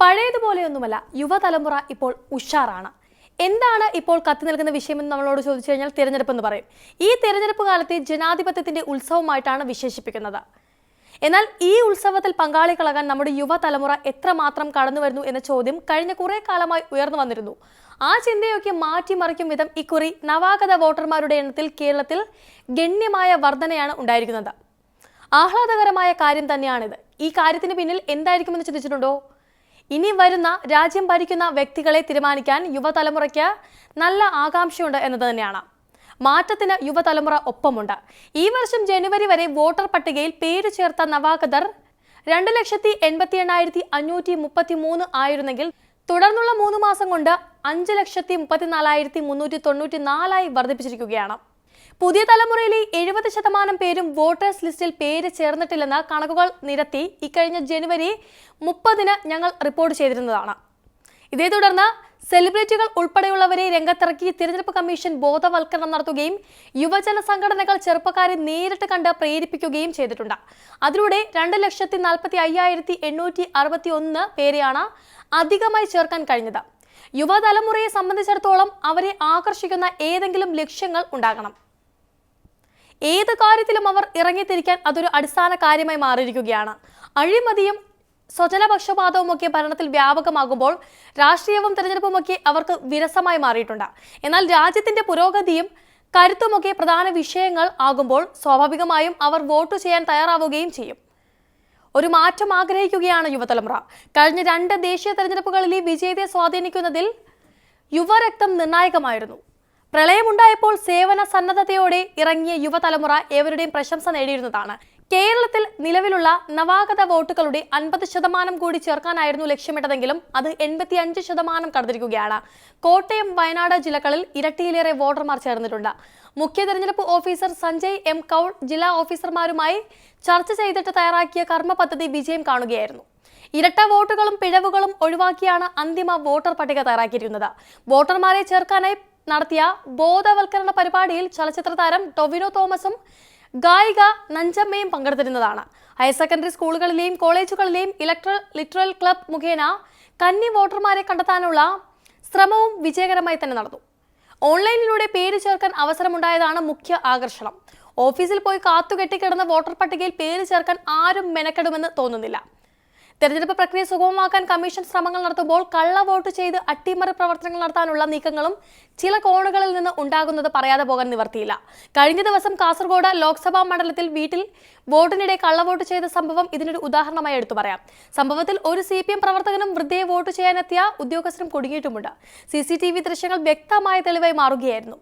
പഴയതുപോലെയൊന്നുമല്ല യുവതലമുറ ഇപ്പോൾ ഉഷാറാണ്. എന്താണ് ഇപ്പോൾ കത്തി നിൽക്കുന്ന വിഷയമെന്ന് നമ്മളോട് ചോദിച്ചു കഴിഞ്ഞാൽ തിരഞ്ഞെടുപ്പ് എന്ന് പറയും. ഈ തിരഞ്ഞെടുപ്പ് കാലത്തെ ജനാധിപത്യത്തിന്റെ ഉത്സവമായിട്ടാണ് വിശേഷിപ്പിക്കുന്നത്. എന്നാൽ ഈ ഉത്സവത്തിൽ പങ്കാളികളാകാൻ നമ്മുടെ യുവതലമുറ എത്രമാത്രം കടന്നു വരുന്നു എന്ന ചോദ്യം കഴിഞ്ഞ കുറെ കാലമായി ഉയർന്നു വന്നിരുന്നു. ആ ചിന്തയൊക്കെ മാറ്റിമറിക്കും വിധം ഇക്കുറി നവാഗത വോട്ടർമാരുടെ എണ്ണത്തിൽ കേരളത്തിൽ ഗണ്യമായ വർധനയാണ് ഉണ്ടായിരിക്കുന്നത്. ആഹ്ലാദകരമായ കാര്യം തന്നെയാണിത്. ഈ കാര്യത്തിന് പിന്നിൽ എന്തായിരിക്കുമെന്ന് ചിന്തിച്ചിട്ടുണ്ടോ? ഇനി വരുന്ന രാജ്യം ഭരിക്കുന്ന വ്യക്തികളെ തീരുമാനിക്കാൻ യുവതലമുറയ്ക്ക് നല്ല ആകാംക്ഷയുണ്ട് എന്നത് തന്നെയാണ്. മാറ്റത്തിന് യുവതലമുറ ഒപ്പമുണ്ട്. ഈ വർഷം ജനുവരി വരെ വോട്ടർ പട്ടികയിൽ പേര് ചേർത്ത നവാഗതർ രണ്ട് ലക്ഷത്തി എൺപത്തി എണ്ണായിരത്തി അഞ്ഞൂറ്റി മുപ്പത്തി മൂന്ന് ആയിരുന്നെങ്കിൽ തുടർന്നുള്ള മൂന്ന് മാസം കൊണ്ട് അഞ്ച് ലക്ഷത്തി മുപ്പത്തിനാലായിരത്തി മുന്നൂറ്റി തൊണ്ണൂറ്റി നാലായി വർദ്ധിപ്പിച്ചിരിക്കുകയാണ്. പുതിയ തലമുറയിലെ എഴുപത് ശതമാനം പേരും വോട്ടേഴ്സ് ലിസ്റ്റിൽ പേര് ചേർന്നിട്ടില്ലെന്ന കണക്കുകൾ നിരത്തി ഇക്കഴിഞ്ഞ ജനുവരി മുപ്പതിന് ഞങ്ങൾ റിപ്പോർട്ട് ചെയ്തിരുന്നതാണ്. ഇതേ തുടർന്ന് സെലിബ്രിറ്റികൾ ഉൾപ്പെടെയുള്ളവരെ രംഗത്തിറക്കി തിരഞ്ഞെടുപ്പ് കമ്മീഷൻ ബോധവൽക്കരണം നടത്തുകയും യുവജന സംഘടനകൾ ചെറുപ്പക്കാരെ നേരിട്ട് കണ്ട് പ്രേരിപ്പിക്കുകയും ചെയ്തിട്ടുണ്ട്. അതിലൂടെ രണ്ട് ലക്ഷത്തി നാൽപ്പത്തി അയ്യായിരത്തി എണ്ണൂറ്റി അറുപത്തി ഒന്ന് പേരെയാണ് അധികമായി ചേർക്കാൻ കഴിഞ്ഞത്. യുവതലമുറയെ സംബന്ധിച്ചിടത്തോളം അവരെ ആകർഷിക്കുന്ന ഏതെങ്കിലും ലക്ഷ്യങ്ങൾ ഉണ്ടാകണം. ഏത് കാര്യത്തിലും അവർ ഇറങ്ങിത്തിരിക്കാൻ അതൊരു അടിസ്ഥാന കാര്യമായി മാറിയിരിക്കുകയാണ്. അഴിമതിയും സ്വജനപക്ഷപാതവും ഒക്കെ ഭരണത്തിൽ വ്യാപകമാകുമ്പോൾ രാഷ്ട്രീയവും തെരഞ്ഞെടുപ്പുമൊക്കെ അവർക്ക് വിരസമായി മാറിയിട്ടുണ്ട്. എന്നാൽ രാജ്യത്തിന്റെ പുരോഗതിയും കരുത്തുമൊക്കെ പ്രധാന വിഷയങ്ങൾ ആകുമ്പോൾ സ്വാഭാവികമായും അവർ വോട്ട് ചെയ്യാൻ തയ്യാറാവുകയും ചെയ്യും. ഒരു മാറ്റം ആഗ്രഹിക്കുകയാണ് യുവതലമുറ. കഴിഞ്ഞ രണ്ട് ദേശീയ തെരഞ്ഞെടുപ്പുകളിലെ വിജയത്തെ സ്വാധീനിക്കുന്നതിൽ യുവരക്തം നിർണായകമായിരുന്നു. പ്രളയമുണ്ടായപ്പോൾ സേവന സന്നദ്ധതയോടെ ഇറങ്ങിയ യുവതലമുറ ഏവരുടെയും പ്രശംസ നേടിയിരുന്നതാണ്. കേരളത്തിൽ നിലവിലുള്ള നവാഗത വോട്ടുകളുടെ അൻപത് ശതമാനം കൂടി ചേർക്കാനായിരുന്നു ലക്ഷ്യമിട്ടതെങ്കിലും അത് എൺപത്തി അഞ്ച് ശതമാനം കടന്നിരിക്കുകയാണ്. കോട്ടയം വയനാട് ജില്ലകളിൽ ഇരട്ടിയിലേറെ വോട്ടർമാർ ചേർന്നിട്ടുണ്ട്. മുഖ്യ തെരഞ്ഞെടുപ്പ് ഓഫീസർ സഞ്ജയ് എം കൗൾ ജില്ലാ ഓഫീസർമാരുമായി ചർച്ച ചെയ്തിട്ട് തയ്യാറാക്കിയ കർമ്മ പദ്ധതി വിജയം കാണുകയായിരുന്നു. ഇരട്ട വോട്ടുകളും പിഴവുകളും ഒഴിവാക്കിയാണ് അന്തിമ വോട്ടർ പട്ടിക തയ്യാറാക്കിയിരുന്നത് വോട്ടർമാരെ ചേർക്കാനായി നടത്തിയ ബോധവൽക്കരണ പരിപാടിയിൽ ചലച്ചിത്ര താരം ടൊവിനോ തോമസും ഗായിക നഞ്ചമ്മയും പങ്കെടുത്തിരുന്നതാണ്. ഹയർ സെക്കൻഡറി സ്കൂളുകളിലെയും കോളേജുകളിലെയും ഇലക്ട്രൽ ലിറ്ററൽ ക്ലബ് മുഖേന കന്നി വോട്ടർമാരെ കണ്ടെത്താനുള്ള ശ്രമവും വിജയകരമായി തന്നെ നടന്നു. ഓൺലൈനിലൂടെ പേര് ചേർക്കാൻ അവസരമുണ്ടായതാണ് മുഖ്യ ആകർഷണം. ഓഫീസിൽ പോയി കാത്തുകെട്ടിക്കിടന്ന വോട്ടർ പട്ടികയിൽ പേര് ചേർക്കാൻ ആരും മെനക്കെടുമെന്ന് തോന്നുന്നില്ല. തെരഞ്ഞെടുപ്പ് പ്രക്രിയ സുഗമമാക്കാൻ കമ്മീഷൻ ശ്രമങ്ങൾ നടത്തുമ്പോൾ കള്ളവോട്ട് ചെയ്ത് അട്ടിമറി പ്രവർത്തനങ്ങൾ നടത്താനുള്ള നീക്കങ്ങളും ചില കോണുകളിൽ നിന്ന് ഉണ്ടാകുന്നത് പറയാതെ പോകാൻ നിവർത്തിയില്ല. കഴിഞ്ഞ ദിവസം കാസർഗോഡ് ലോക്സഭാ മണ്ഡലത്തിൽ വീട്ടിൽ വോട്ടിനിടെ കള്ളവോട്ട് ചെയ്ത സംഭവം ഇതിനൊരു ഉദാഹരണമായി എടുത്തു പറയാം. സംഭവത്തിൽ ഒരു സി പി എം പ്രവർത്തകനും വൃദ്ധയെ വോട്ട് ചെയ്യാനെത്തിയ ഉദ്യോഗസ്ഥരും കുടുങ്ങിയിട്ടുമുണ്ട്. സി സി ടി വി ദൃശ്യങ്ങൾ വ്യക്തമായ തെളിവായി മാറുകയായിരുന്നു.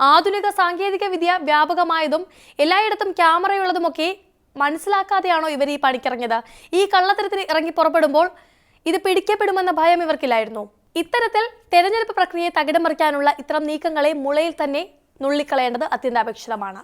ആധുനിക സാങ്കേതിക വിദ്യ വ്യാപകമായതും എല്ലായിടത്തും ക്യാമറയുള്ളതുമൊക്കെ മനസ്സിലാക്കാതെയാണോ ഇവർ ഈ പണിക്കിറങ്ങിയത്? ഈ കള്ളത്തരത്തിന് ഇറങ്ങി പുറപ്പെടുമ്പോൾ ഇത് പിടിക്കപ്പെടുമെന്ന ഭയം ഇവർക്കില്ലായിരുന്നു. ഇത്തരത്തിൽ തെരഞ്ഞെടുപ്പ് പ്രക്രിയയെ തകിടം മറിക്കാനുള്ള ഇത്തരം നീക്കങ്ങളെ മുളയിൽ തന്നെ നുള്ളിക്കളയേണ്ടത് അത്യന്താപേക്ഷിതമാണ്.